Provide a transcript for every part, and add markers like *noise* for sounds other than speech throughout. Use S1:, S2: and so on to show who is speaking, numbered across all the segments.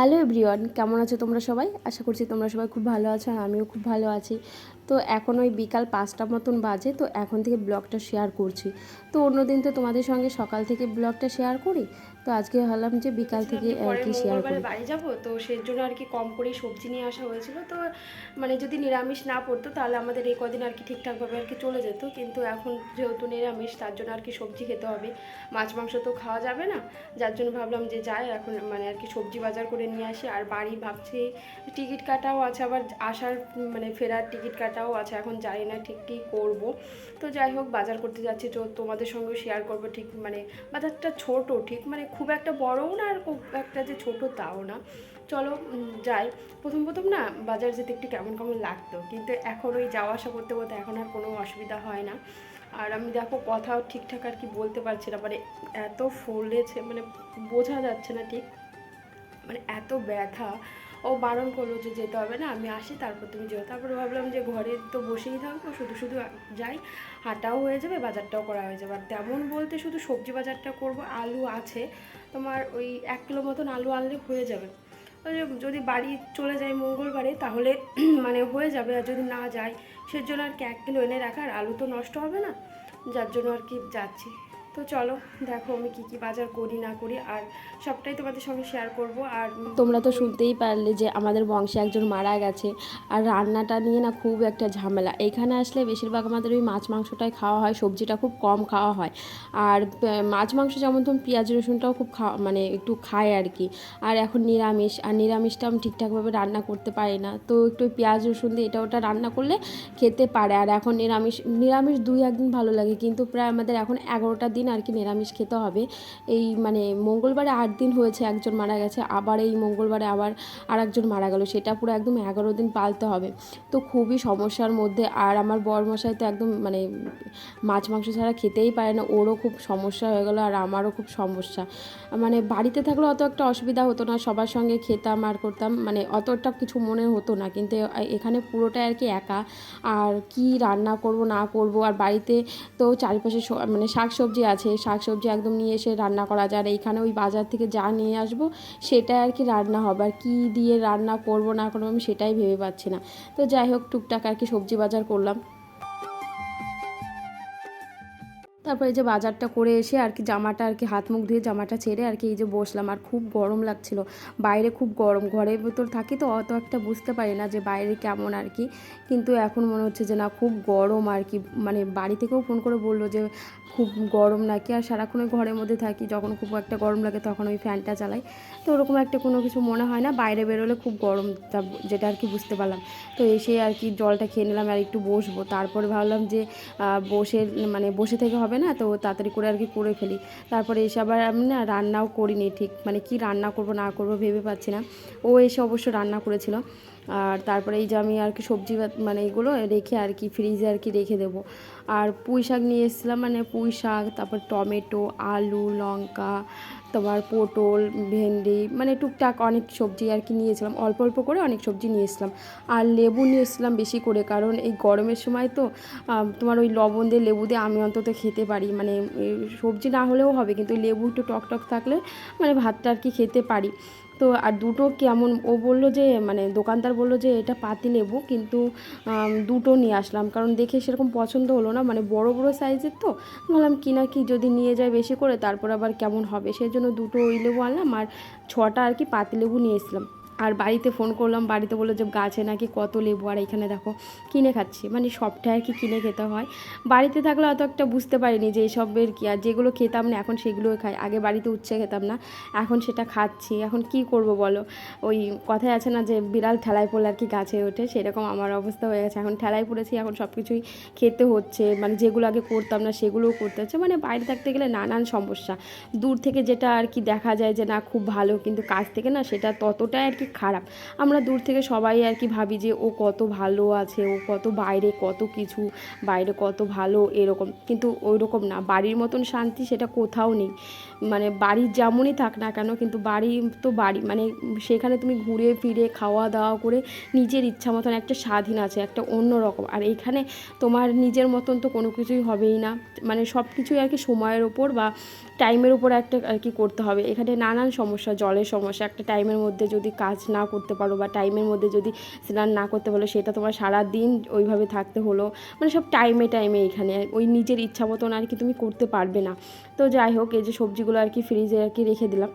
S1: Hello everyone, কেমন আছো তোমরা সবাই? আশা করছি তোমরা সবাই খুব ভালো আছো আর আমিও খুব ভালো আছি। তো এখন ওই বিকাল পাঁচটা মতন বাজে, তো এখন থেকে ব্লগটা শেয়ার করছি। তো অন্যদিন তো তোমাদের সঙ্গে সকাল থেকে ব্লগটা শেয়ার করি তো আজকে ভাবলাম যে বিকাল থেকে আর কি শেয়ার করি।
S2: বাড়ি যাব তো সেই জন্য আর কি কম করেই সবজি নিয়ে আসা হয়েছিল। তো মানে যদি নিরামিষ না পড়তো তাহলে আমাদের এই কদিন আর কি ঠিকঠাকভাবে আর কি চলে যেত। কিন্তু এখন যেহেতু নিরামিষ তার জন্য আর কি সবজি খেতে হবে। মাছ মাংস তো খাওয়া যাবে না। যার জন্য ভাবলাম যে যাই এখন মানে আর কি সবজি বাজার করে নিয়ে আসি। আর বাড়ি ভাবছি টিকিট কাটাও আছে আবার আসার মানে ফেরার টিকিট কাটাও আছে। এখন জানি না ঠিক কী করব। তো যাই হোক বাজার করতে যাচ্ছি। তো তোমাদের সঙ্গেও শেয়ার করব ঠিক মানে বাজারটা ছোট ঠিক মানে খুব একটা বড়ও না আর খুব একটা যে ছোট তাও না। চলো যাই। প্রথম প্রথম না বাজার যেতে একটু কেমন কেমন লাগতো। কিন্তু এখন ওই যাওয়া আসা করতে করতে এখন আর কোনো অসুবিধা হয় না। আর আমি দেখো কথাও ঠিকঠাক আর কি বলতে পারছি না। মানে এত ফুলেছে মানে বোঝা যাচ্ছে না ঠিক। মানে এত ব্যথা। ও বারণ করল যে যেতে হবে না, আমি আসি, তারপর তুমি যেও। তারপরে ভাবলাম যে ঘরে তো বসেই থাকব, শুধু শুধু যাই হাঁটাও হয়ে যাবে, বাজারটাও করা হয়ে যাবে। আর তেমন বলতে শুধু সবজি বাজারটা করব, আলু আছে, তোমার ওই এক কিলো মতন আলু আনলে হয়ে যাবে। যদি বাড়ি চলে যাই মঙ্গলবারে, তাহলে *clears throat* মানে হয়ে যাবে, আর যদি না যাই, সেজন্য আর কি এক কিলো এনে রাখার আলু তো নষ্ট হবে না, যার জন্য আর কি যাচ্ছি। তো চলো, দেখো আমি কি কি বাজার করি, না করি, আর সবটাই তোমাদের সঙ্গে শেয়ার করব, আর
S1: তোমরা তো শুনতেই পারলে যে আমাদের বংশে একজন মারা গেছে, আর রান্নাটা নিয়ে না খুব একটা ঝামেলা। এখানে আসলে বেশিরভাগ আমাদের ওই মাছ মাংসটাই খাওয়া হয়, সবজিটা খুব কম খাওয়া হয়। আর মাছ মাংস যেমন তুমি পেঁয়াজ, রসুনটাও খুব খাওয়া মানে একটু খায় আর কি। আর এখন নিরামিষ, আর নিরামিষটা আমি ঠিকঠাকভাবে রান্না করতে পারি না। তো একটু পেঁয়াজ, রসুন দিয়ে এটা ওটা রান্না করলে খেতে পারে। আর এখন নিরামিষ নিরামিষ দুই একদিন ভালো লাগে, কিন্তু প্রায় আমাদের এখন এগারোটা দিন আর কি নিরামিষ খেতে হবে। এই মানে মঙ্গলবারে আট দিন হয়েছে, একজন মারা গেছে, আবার এই মঙ্গলবারে আবার আর একজন মারা গেল। সেটা পুরো একদম এগারো দিন পালতে হবে। তো খুবই সমস্যার মধ্যে, আর আমার বরমশাই তো একদম মানে মাছ মাংস ছাড়া খেতেই পারে না। ওরও খুব সমস্যা হয়ে গেলো আর আমারও খুব সমস্যা। মানে বাড়িতে থাকলে অত একটা অসুবিধা হতো না, সবার সঙ্গে খেতাম আর করতাম মানে অতটা কিছু মনে হতো না। কিন্তু এখানে পুরোটাই আর কি একা, আর কি রান্না করব না করব, আর বাড়িতে তো চারিপাশে মানে শাক সবজি আছে শাক সবজি একদম নিয়ে এসে রান্না করা যায় আর এইখানে ওই বাজার থেকে যা নিয়ে আসব সেটাই আর কি রান্না হবে। আর কী দিয়ে রান্না করব না করব আমি সেটাই ভেবে পাচ্ছি না। তো যাই হোক, টুকটাক আর কি সবজি বাজার করলাম। তারপরে এই যে বাজারটা করে এসে আর কি জামাটা আর কি হাত মুখ ধুয়ে জামাটা ছেড়ে আর কি এই যে বসলাম। আর খুব গরম লাগছিল। বাইরে খুব গরম, ঘরের ভেতর থাকি তো অত একটা বুঝতে পারি না যে বাইরে কেমন আর কি। কিন্তু এখন মনে হচ্ছে যে না, খুব গরম আর কি। মানে বাড়ি থেকেও ফোন করে বলল যে খুব গরম নাকি। আর সারাক্ষণ ঘরের মধ্যে থাকি, যখন খুব একটা গরম লাগে তখন ওই ফ্যানটা চালাই। তো ওরকম একটা কোনো কিছু মনে হয় না। বাইরে বেরোলে খুব গরম যেটা আর কি বুঝতে পারলাম। তো এসে আর কি জলটা খেয়ে নিলাম আর একটু বসবো। তারপরে ভাবলাম যে বসে মানে বসে থেকে হবে না? তো তাড়াতাড়ি করে আর কি করে ফেলি। তারপরে এসে আবার আমি না রান্নাও করিনি ঠিক। মানে কি রান্না করব না করব ভেবে পাচ্ছি না। ও এসে অবশ্য রান্না করেছিল। আর তারপরে এই যে আমি আর কি সবজি মানে এগুলো রেখে আর কি ফ্রিজে আর কি রেখে দেবো। আর পুঁই শাক নিয়ে এসেছিলাম মানে পুঁই শাক, তারপর টমেটো, আলু, লঙ্কা, তোমার পটল, ভেন্ডি মানে টুকটাক অনেক সবজি আর কি নিয়েছিলাম। অল্প অল্প করে অনেক সবজি নিয়ে আর লেবু নিয়ে বেশি করে, কারণ এই গরমের সময় তো তোমার ওই লবণ দিয়ে লেবু দিয়ে আমি অন্তত খেতে পারি। মানে সবজি না হলেও হবে, কিন্তু লেবু একটু টক টক থাকলে মানে ভাতটা আর কি খেতে পারি। তো আর দুটো কেমন, ও বলল যে মানে দোকানদার বলল যে, এটা পাতি লেবু কিন্তু দুটো নিয়ে আসলাম। কারণ দেখে সেরকম পছন্দ হলো না মানে বড় বড় সাইজের তো। ভাবলাম কি না কি যদি নিয়ে যায় বেশি করে, তারপর আবার কেমন হবে? সেই জন্য দুটো ওই লেবু আনলাম, আর ছটা আর কি পাতি লেবু নিয়ে এসলাম আর বাড়িতে ফোন করলাম, বাড়িতে বলল যে গাছে নাকি কত লেবু, আর এখানে দেখো কিনে খাচ্ছি। মানে সবটাই আর কি কিনে খেতে হয়। বাড়িতে থাকলে অত একটা বুঝতে পারিনি যে এসবের কি, আর যেগুলো খেতাম না, এখন সেগুলোই খাই। আগে বাড়িতে উচ্ছে খেতাম না, এখন সেটা খাচ্ছি। এখন কি করব বলো? ওই কথায় আছে না যে বিড়াল ঠেলায় পড়লে আর কি গাছে ওঠে? সেরকম আমার অবস্থা হয়ে গেছে। এখন ঠেলায় পড়েছি, এখন সব কিছুই খেতে হচ্ছে। মানে যেগুলো আগে করতাম না, সেগুলোও করতে হচ্ছে। মানে বাইরে থাকতে গেলে নানান সমস্যা। দূর থেকে যেটা আর কি দেখা যায় যে না, খুব ভালো, কিন্তু কাছ থেকে না সেটা ততটাই আর কি খারাপ। আমরা দূর থেকে সবাই আর কি ভাবি যে ও কত ভালো আছে, ও কত বাইরে কত কিছু, বাইরে কত ভালো এরকম। কিন্তু ওই রকম না, বাড়ির মতন শান্তি সেটা কোথাও নেই। মানে বাড়ির যেমনই থাক না কেন, কিন্তু বাড়ি তো বাড়ি মানে সেখানে তুমি ঘুরে ফিরে খাওয়া দাওয়া করে নিজের ইচ্ছা মতন একটা স্বাধীন আছে, একটা অন্য রকম। আর এখানে তোমার নিজের মতন তো কোনো কিছুই হবেই না। মানে সব কিছুই আর কি সময়ের ওপর বা টাইমের উপর একটা আর কি করতে হবে? এখানে নানান সমস্যা, জলের সমস্যা, একটা টাইমের মধ্যে যদি কাজ না করতে পারো বা টাইমের মধ্যে যদি স্নান না করতে পারো, সেটা তোমার সারা দিন ওইভাবে থাকতে হলো। মানে সব টাইমে টাইমে এখানে। ওই নিজের ইচ্ছা মতন আর কি তুমি করতে পারবে না। তো যাই হোক, এই যে সবজিগুলো আর কি ফ্রিজে আর কি রেখে দিলাম।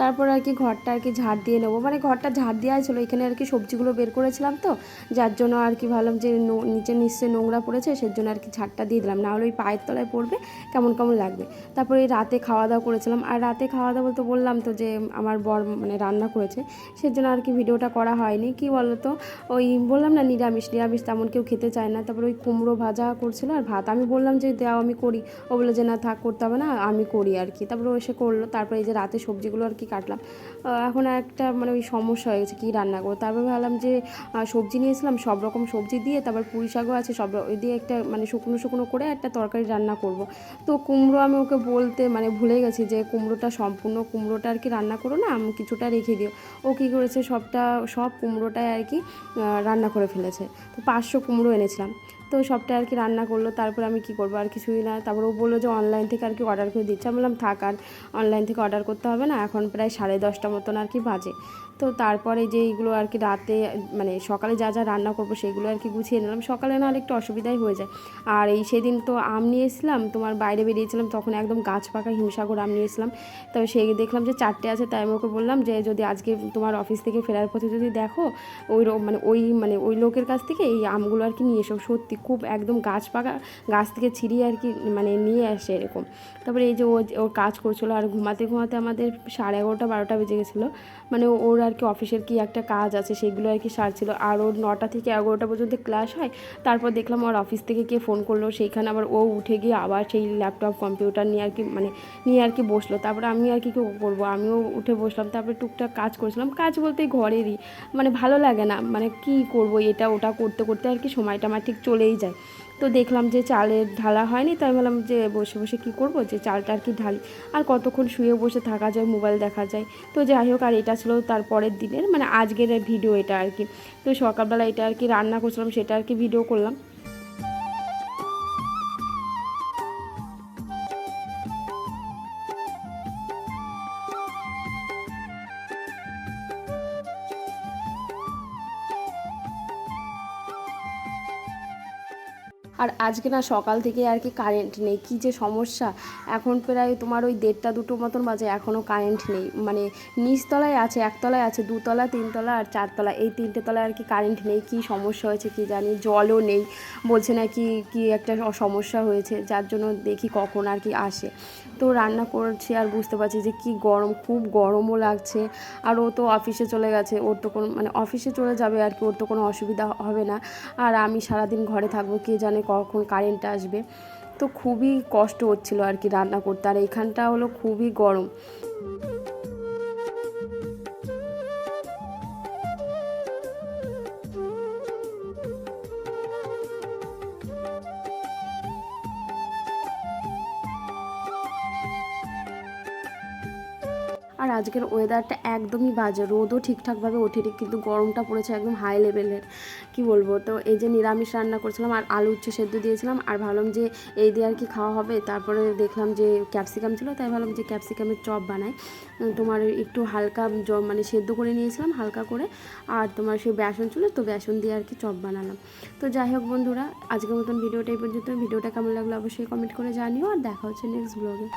S1: তারপর আর কি ঘরটা আর কি ঝাড় দিয়ে নেব। মানে ঘরটা ঝাড় দেওয়াই ছিল, এখানে আর কি সবজিগুলো বের করেছিলাম তো, যার জন্য আর কি ভাবলাম যে নিচে নিশ্চয়ই নোংরা পড়েছে সেই জন্য আর কি ঝাড়টা দিয়ে দিলাম। না হলে ওই পায়ের তলায় পড়বে, কেমন কেমন লাগবে। তারপরে রাতে খাওয়া দাওয়া করেছিলাম। আর রাতে খাওয়া দাওয়া বলতে বললাম তো যে আমার বর মানে রান্না করেছে সেই জন্য আর কি ভিডিওটা করা হয়নি। কি বলো তো ওই বললাম না নিরামিষ নিরামিষ তেমন কেউ খেতে চায় না। তারপরে ওই কুমড়ো ভাজা করছিল আর ভাত। আমি বললাম যে দাও আমি করি। ও বলল যে না থাক, করতে হবে না, আমি করি আর কি। তারপরে ও এসে করল। তারপরে এই যে রাতে সবজিগুলো আর কি কাটলাম। এখন একটা মানে ওই সমস্যা হয়ে গেছে, কী রান্না করব? তারপর ভাবলাম যে সবজি নিয়েছিলাম সব রকম সবজি দিয়ে তারপর পুঁই শাকও আছে, সব ওই দিয়ে একটা মানে শুকনো শুকনো করে একটা তরকারি রান্না করব। তো কুমড়ো আমি ওকে বলতে মানে ভুলে গেছি যে, কুমড়োটা সম্পূর্ণ কুমড়োটা আর কি রান্না করো না আমি কিছুটা রেখে দিও। ও কী করেছে, সবটা, সব কুমড়োটাই আর কি রান্না করে ফেলেছে। তো পাঁচশো কুমড়ো এনেছিলাম। তো সবটা আর কি রান্না করল, তারপর আমি কি করব, আর কিছুই না। তারপর ও বলল যে অনলাইন থেকে আর কি অর্ডার করে দিচ্ছে। আমি বললাম, থাক আর অনলাইন থেকে অর্ডার করতে হবে না, এখন প্রায় সাড়ে দশটা মতন আর কি বাজে। তো তারপরে যে এইগুলো আর কি রাতে মানে সকালে যা যা রান্না করব সেগুলো আর কি গুছিয়ে নিলাম। সকালে না হলে একটু অসুবিধাই হয়ে যায়। আর এই সেদিন তো আম নিয়ে এসেছিলাম, তোমার বাইরে বেরিয়েছিলাম, তখন একদম গাছ পাকা হিমসাগর আম নিয়ে এসলাম তবে সেই দেখলাম যে চারটে আছে, তাই আমি ওকে বললাম যে যদি আজকে তোমার অফিস থেকে ফেরার পথে যদি দেখো, ওই মানে ওই মানে ওই লোকের কাছ থেকে এই আমগুলো আর কি নিয়ে এসো। সত্যি খুব একদম গাছ পাকা, গাছ থেকে ছিঁড়িয়ে আর কি মানে নিয়ে আসে এরকম। তারপরে এই যে ও কাজ করছিল আর ঘুমাতে ঘুমাতে আমাদের সাড়ে এগারোটা, বারোটা বেজে গেছিল। মানে ওর আর কি অফিসের কি একটা কাজ আছে সেগুলো আর কি সারছিল। আর ওর নটা থেকে এগারোটা পর্যন্ত ক্লাস হয়। তারপর দেখলাম ওর অফিস থেকে কে ফোন করল, সেইখানে আবার ও উঠে গিয়ে আবার সেই ল্যাপটপ, কম্পিউটার নিয়ে আর কি মানে নিয়ে আর কি বসল। তারপরে আমি আর কি কি করব? আমিও উঠে বসলাম, তারপরে টুকটাক কাজ করছিলাম। কাজ বলতে ঘরেরই। মানে ভালো লাগে না। মানে কি করব? এটা ওটা করতে করতে আর কি সময়টা আমার ঠিক চলেই যায়। তো দেখলাম যে চালের ঢালা হয়নি, তাই বললাম যে বসে বসে কি করব? যে চালটা আর কি ঢালি। আর কতক্ষণ শুয়ে বসে থাকা যায়, মোবাইল দেখা যায়। তো যাই হোক, আর এটা ছিল তার পরের দিনের মানে আজকের ভিডিও এটা আর কি। তো সকালবেলা এটা আর কি রান্না করছিলাম, সেটা আর কি ভিডিও করলাম। আর আজকে না সকাল থেকে আর কি কারেন্ট নেই, কী যে সমস্যা? এখন প্রায় তোমার ওই দেড়টা দুটো মতন বাজে এখনও কারেন্ট নেই। মানে নিচতলায় আছে, একতলায় আছে, দুতলা, তিনতলা আর চারতলা। এই তিনটে তলায় আর কি কারেন্ট নেই, কী সমস্যা হয়েছে কি জানি? জলও নেই। বলছে না কি কি একটা সমস্যা হয়েছে, যার জন্য দেখি কখন আর কি আসে। তো রান্না করছি আর বুঝতে পারছি যে কি গরম, খুব গরমও লাগছে। আর ও তো অফিসে চলে গেছে, ওর তো কোনো মানে অফিসে চলে যাবে আর কি, ওর তো কোনো অসুবিধা হবে না। আর আমি সারাদিন ঘরে থাকব, কে জানে কখন কারেন্ট আসবে। তো খুবই কষ্ট হচ্ছিল আর কি রান্না করতে। আর এখানটা হলো খুবই গরম। আর আজকের ওয়েদারটা একদমই বাজে। রোদও ঠিকঠাকভাবে ওঠেনি, কিন্তু গরমটা পড়েছে একদম হাই লেভেলের কি বলব? তো এই যে নিরামিষ রান্না করছিলাম আর আলু উচ্ছে সেদ্ধ দিয়েছিলাম আর ভাবলাম যে এই দিয়ে আর কি খাওয়া হবে। তারপরে দেখলাম যে ক্যাপসিকাম ছিল, তাই ভাবলাম যে ক্যাপসিকামের চপ বানাই। তোমার একটু হালকা মানে সেদ্ধ করে নিয়েছিলাম, হালকা করে। আর তোমার সেই বেসন ছিল, তো বেসন দিয়ে আর কি চপ বানালাম। তো যাই হোক বন্ধুরা, আজকের মতন ভিডিওটা এই পর্যন্ত। ভিডিওটা কেমন লাগল অবশ্যই কমেন্ট করে জানিও। আর দেখা হচ্ছে নেক্সট ব্লগে